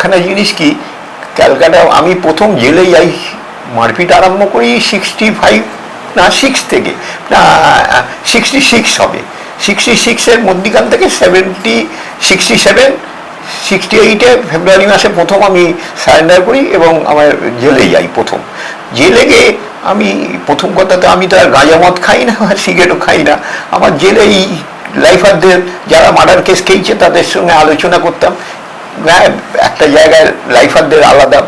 একখানা জিনিস কি? ক্যালকাটা, আমি প্রথম জেলে যাই, মারপিট আরম্ভ করি সিক্সটি ফাইভ না সিক্স থেকে, না সিক্সটি সিক্স হবে। সিক্সটি সিক্সের মধ্যিখান থেকে সেভেন্টি সিক্সটি সেভেন সিক্সটি এইটে ফেব্রুয়ারি মাসে প্রথম আমি সারেন্ডার করি এবং আমার জেলে যাই প্রথম। জেলে গিয়ে আমি, প্রথম কথাতে আমি তো আর গাঁজা মদ খাই না, আর সিগারেটও খাই না। আমার জেলে এই লাইফারদের যারা মার্ডার কেস খেয়েছে, তাদের সঙ্গে আলোচনা করতাম। একটা জায়গায় লাইফারদের আলাদা,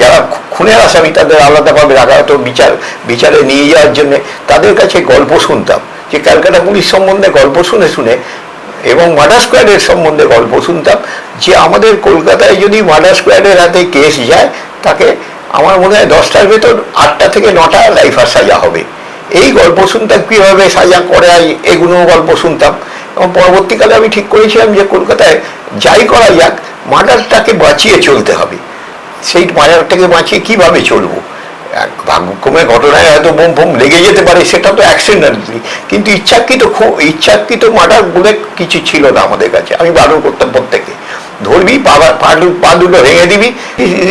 যারা খুনের আসামি, তাদের আলাদাভাবে রাখা হতো বিচার, বিচারে নিয়ে যাওয়ার জন্য। তাদের কাছে গল্প শুনতাম, যে ক্যালকাটা পুলিশ সম্বন্ধে গল্প শুনে শুনে এবং মার্ডার স্কোয়াডের সম্বন্ধে গল্প শুনতাম, যে আমাদের কলকাতায় যদি মার্ডার স্কোয়াডের হাতে কেস যায়, তাকে আমার মনে হয় দশটার ভেতর আটটা থেকে নটা লাইফার সাজা হবে। এই গল্প শুনতাম, কীভাবে সাজা করে এগুলো গল্প শুনতাম। এবং পরবর্তীকালে আমি ঠিক করেছিলাম যে কলকাতায় যাই করা যাক মার্ডারটাকে বাঁচিয়ে চলতে হবে। সেই মার্ডারটাকে বাঁচিয়ে কীভাবে চলবো? এক ভাগ্যক্রমে ঘটনায় হয়তো বোম ফোম লেগে যেতে পারে, সেটা তো অ্যাক্সিডেন্টালি কিন্তু ইচ্ছাকৃত ইচ্ছাকৃত মার্ডার বলে কিছু ছিল না আমাদের কাছে। আমি বারণ করতাম প্রত্যেকে ধরবি পা পা দুটো ভেঙে দিবি।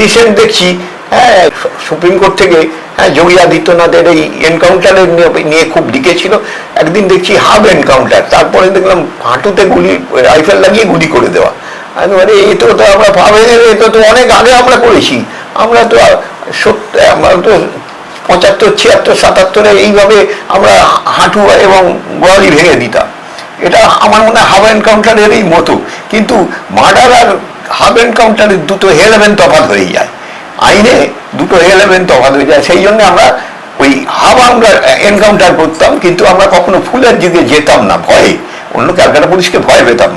রিসেন্ট দেখছি হ্যাঁ সুপ্রিম কোর্ট থেকে হ্যাঁ যোগী আদিত্যনাথের এই এনকাউন্টারের নিয়ে খুব লিখেছিল। একদিন দেখছি হাফ এনকাউন্টার তারপরে দেখলাম হাঁটুতে গুলি রাইফেল লাগিয়ে গুলি করে দেওয়া। আমি মানে এই তো আমরা ভাবে এটা তো অনেক আগে আমরা করেছি। আমরা তো সত্য, আমরা তো পঁচাত্তর, ছিয়াত্তর, সাতাত্তরে এইভাবে আমরা হাঁটু এবং গোয়ালি ভেঙে দিতাম। এটা আমার মনে হয় হাফ এনকাউন্টারেরই মতো। কিন্তু মার্ডার আর হাফ এনকাউন্টারের দুটো হেলেভেন তফাৎ হয়ে যায়। আইনে দুটো হেলেভেন তফাৎ হয়ে যায়। সেই জন্য আমরা ওই হাফ আমরা এনকাউন্টার করতাম, কিন্তু আমরা কখনো ফুলের দিকে যেতাম না। ভয়ে অন্য ক্যালকাটা পুলিশকে ভয় পেতাম।